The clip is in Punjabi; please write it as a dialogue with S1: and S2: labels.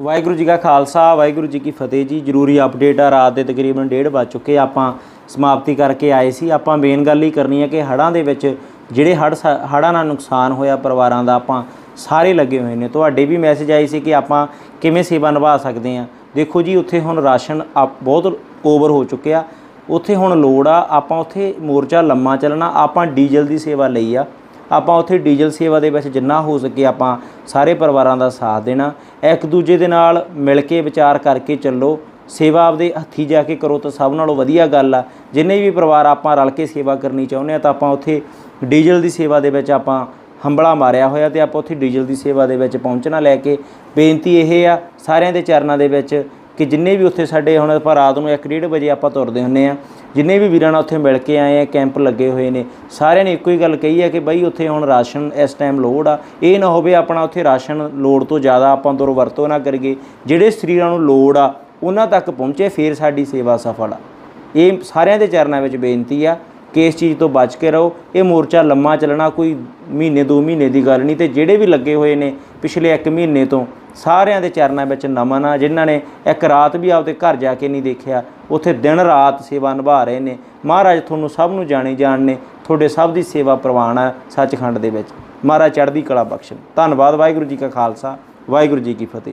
S1: ਵਾਹਿਗੁਰੂ ਜੀ ਕਾ ਖਾਲਸਾ, ਵਾਹਿਗੁਰੂ ਜੀ ਕੀ ਫਤਿਹ ਜੀ। ਜ਼ਰੂਰੀ ਅਪਡੇਟ ਆ, ਰਾਤ ਦੇ ਤਕਰੀਬਨ 1:30 ਵੱਜ ਚੁੱਕੇ ਆਪਾਂ ਸਮਾਪਤੀ ਕਰਕੇ ਆਏ ਸੀ। ਆਪਾਂ ਮੇਨ ਗੱਲ ਹੀ ਕਰਨੀ ਹੈ ਕਿ ਹੜ੍ਹਾਂ ਦੇ ਵਿੱਚ ਜਿਹੜੇ ਹੜ੍ਹ ਸਾ- ਹੜ੍ਹਾਂ ਨਾਲ ਨੁਕਸਾਨ ਹੋਇਆ ਪਰਿਵਾਰਾਂ ਦਾ, ਆਪਾਂ ਸਾਰੇ ਲੱਗੇ ਹੋਏ ਨੇ। ਤੁਹਾਡੇ ਵੀ ਮੈਸੇਜ ਆਈ ਸੀ ਕਿ ਆਪਾਂ ਕਿਵੇਂ ਸੇਵਾ ਨਿਭਾ ਸਕਦੇ ਹਾਂ ਦੇਖੋ ਜੀ, ਉੱਥੇ ਹੁਣ ਰਾਸ਼ਨ ਆ- ਬਹੁਤ ਓਵਰ ਹੋ ਚੁੱਕਿਆ ਉੱਥੇ ਹੁਣ ਲੋੜ ਆ, ਆਪਾਂ ਉੱਥੇ ਮੋਰਚਾ ਲੰਮਾ ਚੱਲਣਾ। ਆਪਾਂ ਡੀਜ਼ਲ ਦੀ ਸੇਵਾ ਲਈ ਆ। ਆਪਾਂ ਉੱਥੇ ਡੀਜ਼ਲ ਸੇਵਾ ਦੇ ਵਿੱਚ ਜਿੰਨਾ ਹੋ ਸਕੇ ਆਪਾਂ ਸਾਰੇ ਪਰਿਵਾਰਾਂ ਦਾ ਸਾਥ ਦੇਣਾ। ਇੱਕ ਦੂਜੇ ਦੇ ਨਾਲ ਮਿਲ ਕੇ ਵਿਚਾਰ ਕਰਕੇ ਚੱਲੋ। ਸੇਵਾ ਆਪਦੇ ਹੱਥੀ ਜਾ ਕੇ ਕਰੋ ਤਾਂ ਸਭ ਨਾਲੋਂ ਵਧੀਆ ਗੱਲ ਆ। ਜਿੰਨੇ ਵੀ ਪਰਿਵਾਰ ਆਪਾਂ ਰਲ ਕੇ ਸੇਵਾ ਕਰਨੀ ਚਾਹੁੰਦੇ ਆ ਤਾਂ ਆਪਾਂ ਉੱਥੇ ਡੀਜ਼ਲ ਦੀ ਸੇਵਾ ਦੇ ਵਿੱਚ ਆਪਾਂ ਹੰਬਲਾ ਮਾਰਿਆ ਹੋਇਆ ਤੇ ਆਪਾਂ ਉੱਥੇ ਡੀਜ਼ਲ ਦੀ ਸੇਵਾ ਦੇ ਵਿੱਚ ਪਹੁੰਚਣਾ ਲੈ ਕੇ। ਬੇਨਤੀ ਇਹ ਆ ਸਾਰਿਆਂ ਦੇ ਚਰਨਾਂ ਦੇ ਵਿੱਚ ਕਿ ਜਿੰਨੇ ਵੀ ਉੱਥੇ ਸਾਡੇ ਹੁਣ ਆਪਾਂ ਰਾਤ ਨੂੰ 1:30 ਵਜੇ ਆਪਾਂ ਤੁਰਦੇ ਹੁੰਨੇ ਆ, ਜਿੰਨੇ ਵੀ ਵੀਰਾਂ ਨਾਲ ਉੱਥੇ ਮਿਲ ਕੇ ਆਏ ਆ, ਕੈਂਪ ਲੱਗੇ ਹੋਏ ਨੇ, ਸਾਰਿਆਂ ਨੇ ਇੱਕੋ ਹੀ ਗੱਲ ਕਹੀ ਹੈ ਕਿ ਬਈ ਉੱਥੇ ਹੁਣ ਰਾਸ਼ਨ ਇਸ ਟਾਈਮ ਲੋੜ ਆ। ਇਹ ਨਾ ਹੋਵੇ ਆਪਣਾ ਉੱਥੇ ਰਾਸ਼ਨ ਲੋੜ ਤੋਂ ਜ਼ਿਆਦਾ ਆਪਾਂ ਦੁਰਵਰਤੋਂ ਨਾ ਕਰੀਏ, ਜਿਹੜੇ ਸਰੀਰਾਂ ਨੂੰ ਲੋੜ ਆ, ਉਹਨਾਂ ਤੱਕ ਪਹੁੰਚੇ, ਫੇਰ ਸਾਡੀ ਸੇਵਾ ਸਫਲ ਆ। ਇਹ ਸਾਰਿਆਂ ਦੇ ਚਰਨਾਂ ਵਿੱਚ ਬੇਨਤੀ ਆ ਕਿ ਇਸ ਚੀਜ਼ ਤੋਂ ਬਚ ਕੇ ਰਹੋ। ਇਹ ਮੋਰਚਾ ਲੰਮਾ ਚੱਲਣਾ ਕੋਈ ਮਹੀਨੇ, ਦੋ ਮਹੀਨੇ ਦੀ ਗੱਲ ਨਹੀਂ ਤੇ ਜਿਹੜੇ ਵੀ ਲੱਗੇ ਹੋਏ ਨੇ, ਪਿਛਲੇ 1 ਮਹੀਨੇ ਤੋਂ ਸਾਰਿਆਂ ਦੇ ਚਰਨਾਂ ਵਿੱਚ ਨਮਨ ਆ, ਜਿਨ੍ਹਾਂ ਨੇ ਇੱਕ ਰਾਤ ਵੀ ਆਪਦੇ ਘਰ ਜਾ ਕੇ ਨਹੀਂ ਦੇਖਿਆ, ਉੱਥੇ ਦਿਨ ਰਾਤ ਸੇਵਾ ਨਿਭਾ ਰਹੇ ਨੇ। ਮਹਾਰਾਜ ਤੁਹਾਨੂੰ ਸਭ ਨੂੰ ਜਾਣੀ ਜਾਣ ਨੇ, ਤੁਹਾਡੇ ਸਭ ਦੀ ਸੇਵਾ ਪ੍ਰਵਾਨ ਆ ਸੱਚਖੰਡ ਦੇ ਵਿੱਚ। ਮਹਾਰਾਜ ਚੜ੍ਹਦੀ ਕਲਾ ਬਖਸ਼ਣ ਧੰਨਵਾਦ, ਵਾਹਿਗੁਰੂ ਜੀ ਕਾ ਖਾਲਸਾ, ਵਾਹਿਗੁਰੂ ਜੀ ਕੀ ਫਤਿਹ।